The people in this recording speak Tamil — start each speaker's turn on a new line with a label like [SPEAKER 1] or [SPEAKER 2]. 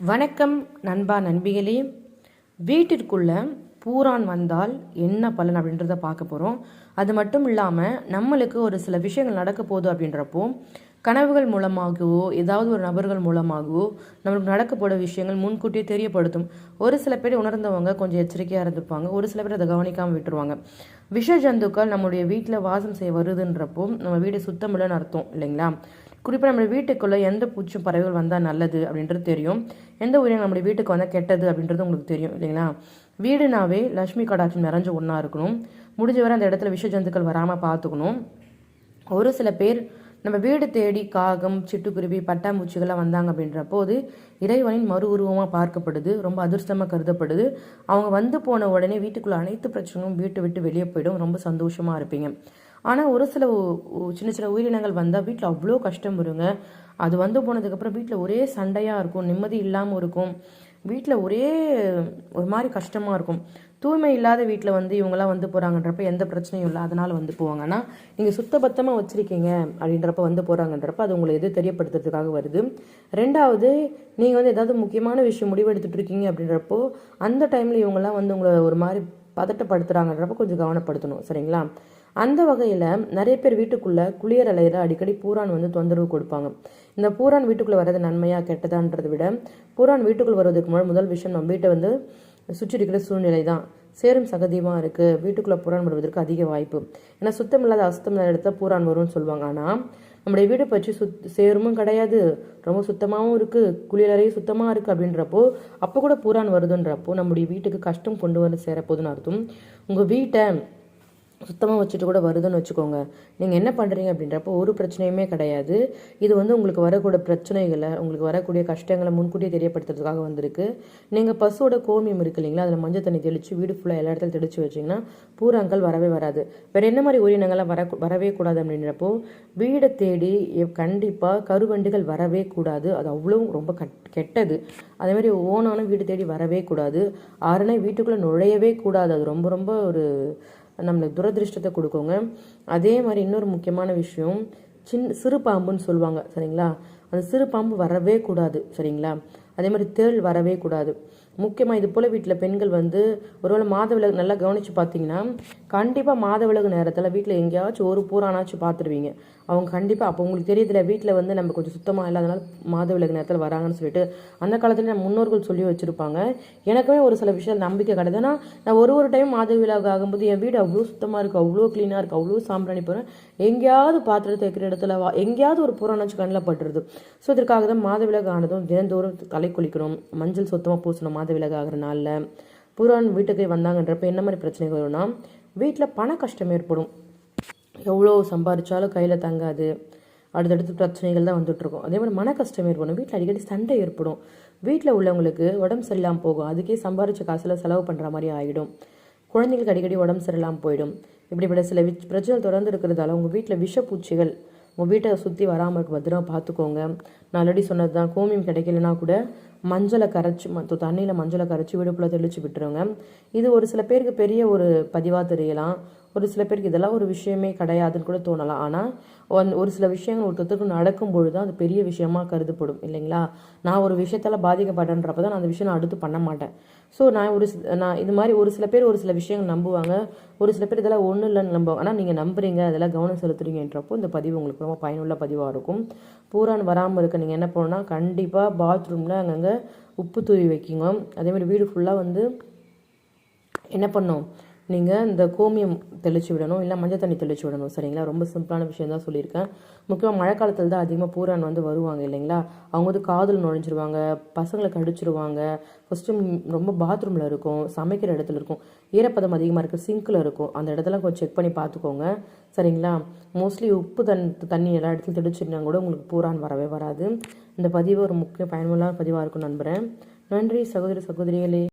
[SPEAKER 1] வணக்கம் நண்பா நண்பிகளே. வீட்டிற்குள்ள பூரான் வந்தால் என்ன பலன் அப்படின்றத பார்க்க போகிறோம் அது மட்டும் இல்லாமல் நம்மளுக்கு ஒரு சில விஷயங்கள் நடக்க போகுது அப்படின்றப்போ கனவுகள் மூலமாகவோ ஏதாவது ஒரு நபர்கள் மூலமாகவோ நம்மளுக்கு நடக்கப்படும் விஷயங்கள் முன்கூட்டியே தெரியப்படுத்தும். ஒரு சில பேர் உணர்ந்தவங்க கொஞ்சம் எச்சரிக்கையாக இருந்திருப்பாங்க. ஒரு சில பேர் அதை கவனிக்காமல் விட்டுருவாங்க. விஷ ஜந்துக்கள் நம்முடைய வீட்டில் வாசம் செய்ய வருதுன்றப்போ நம்ம வீடு சுத்தமில்லைன்னு அர்த்தம் இல்லைங்களா? குறிப்பாக நம்ம வீட்டுக்குள்ளே எந்த பூச்சும் பறவைகள் வந்தால் நல்லது அப்படின்றது தெரியும். எந்த உயிரினம் நம்முடைய வீட்டுக்கு வந்தால் கெட்டது அப்படின்றது உங்களுக்கு தெரியும் இல்லைங்களா? வீடுனாவே லக்ஷ்மி கடாட்சம் நிறைஞ்ச ஒன்றா இருக்கணும். முடிஞ்ச வரை அந்த இடத்துல விஷ ஜந்துக்கள் வராமல் பார்த்துக்கணும் ஒரு சில பேர் நம்ம வீடு தேடி காகம் சிட்டுக்குருவி பட்டாம்பூச்சிகள்லாம் வந்தாங்க அப்படின்ற போது இறைவனின் மறு உருவமாக பார்க்கப்படுது ரொம்ப அதிர்ஷ்டமாக கருதப்படுது. அவங்க வந்து போன உடனே வீட்டுக்குள்ள அனைத்து பிரச்சனையும் வீட்டை விட்டு வெளியே போயிடும். ரொம்ப சந்தோஷமாக இருப்பீங்க. ஆனால் ஒரு சில சின்ன சின்ன உயிரினங்கள் வந்தால் வீட்டில் அவ்வளோ கஷ்டம் வருங்க. அது வந்து போனதுக்கப்புறம் வீட்டில் ஒரே சண்டையாக இருக்கும் நிம்மதி இல்லாமல் இருக்கும். வீட்டில் ஒரே ஒரு மாதிரி கஷ்டமாக இருக்கும். தூய்மை இல்லாத வீட்டில் வந்து இவங்கெல்லாம் வந்து போகிறாங்கன்றப்ப எந்த பிரச்சனையும் இல்லை அதனால் வந்து போவாங்க. ஆனால் நீங்கள் சுத்தபத்தமாக வச்சுருக்கீங்க அப்படின்றப்ப வந்து போகிறாங்கன்றப்ப அது உங்களை எது தெரியப்படுத்துறதுக்காக வருது. ரெண்டாவது நீங்கள் வந்து ஏதாவது முக்கியமான விஷயம் முடிவெடுத்துட்டு இருக்கீங்க அப்படின்றப்போ அந்த டைமில் இவங்கெல்லாம் வந்து உங்களை ஒரு மாதிரி பதட்டப்படுத்துகிறாங்கன்றப்ப கொஞ்சம் கவனப்படுத்தணும் சரிங்களா? அந்த வகையில் நிறைய பேர் வீட்டுக்குள்ளே குளியர் அலையில் அடிக்கடி பூரான் வந்து தொந்தரவு கொடுப்பாங்க. இந்த பூரான் வீட்டுக்குள்ளே வர்றது நன்மையாக கெட்டதான்றதை விட பூரான் வீட்டுக்குள்ளே வருவதற்கு முன்னாடி முதல் விஷயம் நம்ம வீட்டை வந்து சுற்றி இருக்கிற சூழ்நிலை தான். சேரும் சகதியமாக இருக்குது வீட்டுக்குள்ளே பூரான் வருவதற்கு அதிக வாய்ப்பு. ஏன்னா சுத்தம் இல்லாத அசுத்தம் இல்லாத இடத்துல பூரான் வரும்னு சொல்லுவாங்க. ஆனால் நம்முடைய வீடு பற்றி சுத் சேருமும் கிடையாது. ரொம்ப சுத்தமாகவும் இருக்குது குளியலறையும் சுத்தமாக இருக்குது அப்படின்றப்போ அப்போ கூட பூரான் வருதுன்றப்போ நம்முடைய வீட்டுக்கு கஷ்டம் கொண்டு வந்து சேரப்போகுதுன்னு அர்த்தம். உங்கள் வீட்டை சுத்தமாக வச்சுட்டு கூட வருதுன்னு வச்சுக்கோங்க. நீங்கள் என்ன பண்ணுறீங்க அப்படின்றப்போ ஒரு பிரச்சனையுமே கிடையாது. இது வந்து உங்களுக்கு வரக்கூடிய பிரச்சனைகளை உங்களுக்கு வரக்கூடிய கஷ்டங்களை முன்கூட்டியே தெரியப்படுத்துறதுக்காக வந்திருக்கு. நீங்கள் பசுவோட கோமியம் இருக்கு இல்லைங்களா? அதில் மஞ்சள் தண்ணி தெளித்து வீடு ஃபுல்லாக எல்லா இடத்துல தெளித்து வச்சிங்கன்னா பூராங்கள் வரவே வராது. வேறு என்ன மாதிரி உயிரினங்கள்லாம் வர வரவே கூடாது அப்படின்றப்போ வீடை தேடி கண்டிப்பாக கருவண்டுகள் வரவே கூடாது. அது அவ்வளோ ரொம்ப கெட்டது. அதேமாதிரி ஓனான வீடு தேடி வரவே கூடாது. ஆறுனா வீட்டுக்குள்ளே நுழையவே கூடாது. அது ரொம்ப ரொம்ப ஒரு நம்மளுக்கு துரதிருஷ்டத்தை கொடுக்குங்க. அதே மாதிரி இன்னொரு முக்கியமான விஷயம் சின் சிறு பாம்புன்னு சொல்லுவாங்க சரிங்களா? அந்த சிறு பாம்பு வரவே கூடாது சரிங்களா? அதே மாதிரி தேள் வரவே கூடாது. முக்கியமாக இது போல் வீட்டில் பெண்கள் வந்து ஒருவேளை மாதவிலகு நல்லா கவனித்து பார்த்தீங்கன்னா கண்டிப்பாக மாதவிலகு நேரத்தில் வீட்டில் எங்கேயாச்சும் ஒரு பூரானாச்சும் பார்த்துருவீங்க அவங்க கண்டிப்பாக அப்போ உங்களுக்கு தெரியல வீட்டில் வந்து நம்ம கொஞ்சம் சுத்தமாக இல்லாதனால மாதவிலகு நேரத்தில் வராங்கன்னு சொல்லிட்டு அந்த காலத்தில் நம்ம முன்னோர்கள் சொல்லி வச்சுருப்பாங்க. எனக்குமே ஒரு சில விஷயம் நம்பிக்கை கிடையாது. ஆனால் நான் ஒரு ஒரு டைம் மாதவிலகு ஆகும்போது என் வீடு அவ்வளோ சுத்தமாக இருக்குது அவ்வளோ க்ளீனாக இருக்குது அவ்வளோ சாம்பிராணி போகிறேன் எங்கேயாவது பாத்திரத்தை வைக்கிற இடத்துல வா எங்கேயாவது ஒரு பூரானாச்சும் கண்ணில் பட்டுருது. ஸோ இதற்காக தான் மாதவிலகு ஆனதும் தினந்தோறும் தலை குளிக்கணும் மஞ்சள் சுத்தமாக பூசணும் மாத விலகு ஆகிற நாளில் புறான் வீட்டுக்கு வந்தாங்கன்றப்ப என்ன மாதிரி பிரச்சனைகள் வரும்னா வீட்டில் பண கஷ்டம் ஏற்படும். எவ்வளோ சம்பாதிச்சாலும் கையில் தங்காது. அடுத்தடுத்து பிரச்சனைகள் தான் வந்துட்டுருக்கும் அதே மாதிரி மன கஷ்டம் ஏற்படும். வீட்டில் அடிக்கடி சண்டை ஏற்படும். வீட்டில் உள்ளவங்களுக்கு உடம்பு சரியில்லாமல் போகும். அதுக்கே சம்பாரிச்ச காசில் செலவு பண்ணுற மாதிரி ஆகிடும் குழந்தைங்களுக்கு அடிக்கடி உடம்பு சரியில்லாமல் போயிடும். இப்படிப்பட்ட சில பிரச்சனைகள் தொடர்ந்து இருக்கிறதால உங்கள் வீட்டில் விஷப்பூச்சிகள் உங்கள் வீட்டை சுற்றி வராமல் இருக்க பத்திரமா பார்த்துக்கோங்க. நான் ஆல்ரெடி சொன்னது தான் கோமியம் கிடைக்கலனா கூட மஞ்சளை கரைச்சி தண்ணியில் மஞ்சளை கரைச்சி விடுப்பில் தெளித்து விட்டுருங்க. இது ஒரு சில பேருக்கு பெரிய ஒரு பதிவாக தெரியலாம். ஒரு சில பேருக்கு இதெல்லாம் ஒரு விஷயமே கிடையாதுன்னு கூட தோணலாம். ஆனால் ஒரு சில விஷயங்கள் ஒருத்தருக்கு நடக்கும் பொழுது தான் அது பெரிய விஷயமா கருதப்படும் இல்லைங்களா? நான் ஒரு விஷயத்தால் பாதிக்கப்பட்டேன்றப்ப தான் நான் அந்த விஷயம் நான் அடுத்து பண்ண மாட்டேன். ஸோ நான் ஒரு நான் இது மாதிரி ஒரு சில பேர் ஒரு சில விஷயங்கள் நம்புவாங்க. ஒரு சில பேர் இதெல்லாம் ஒன்றும் இல்லைன்னு நம்புவாங்க. ஆனால் நீங்கள் நம்புறீங்க அதெல்லாம் கவனம் செலுத்துறீங்கன்றப்போ இந்த பதிவு உங்களுக்கு ரொம்ப பயனுள்ள பதிவாக இருக்கும். பூரான் வராமல் இருக்க நீங்கள் என்ன பண்ணணும்னா கண்டிப்பாக பாத்ரூமில் அங்கங்கே உப்பு தூவி வைக்கிங்க அதேமாதிரி வீடு ஃபுல்லாக வந்து என்ன பண்ணோம் நீங்கள் இந்த கோமியம் தெளித்து விடணும் இல்லை மஞ்சள் தண்ணி தெளித்து விடணும் சரிங்களா? ரொம்ப சிம்பிளான விஷயம் தான் சொல்லியிருக்கேன். முக்கியமாக மழை காலத்தில் தான் அதிகமாக பூரான் வந்து வருவாங்க இல்லைங்களா? அவங்க வந்து காதில் நுழைஞ்சிருவாங்க பசங்களை கடிச்சிருவாங்க. ஃபஸ்ட்டு ரொம்ப பாத்ரூமில் இருக்கும் சமைக்கிற இடத்துல இருக்கும். ஈரப்பதம் அதிகமாக இருக்குது சிங்கில் இருக்கும். அந்த இடத்துல கொஞ்சம் செக் பண்ணி பார்த்துக்கோங்க சரிங்களா? மோஸ்ட்லி உப்பு தன் தண்ணி எல்லா இடத்துலையும் தெளிச்சிருந்தா கூட உங்களுக்கு பூரான் வரவே வராது. இந்த பதிவு ஒரு முக்கிய பயனுள்ள பதிவாக இருக்கும் நம்புகிறேன் நன்றி சகோதரி சகோதரிகளே.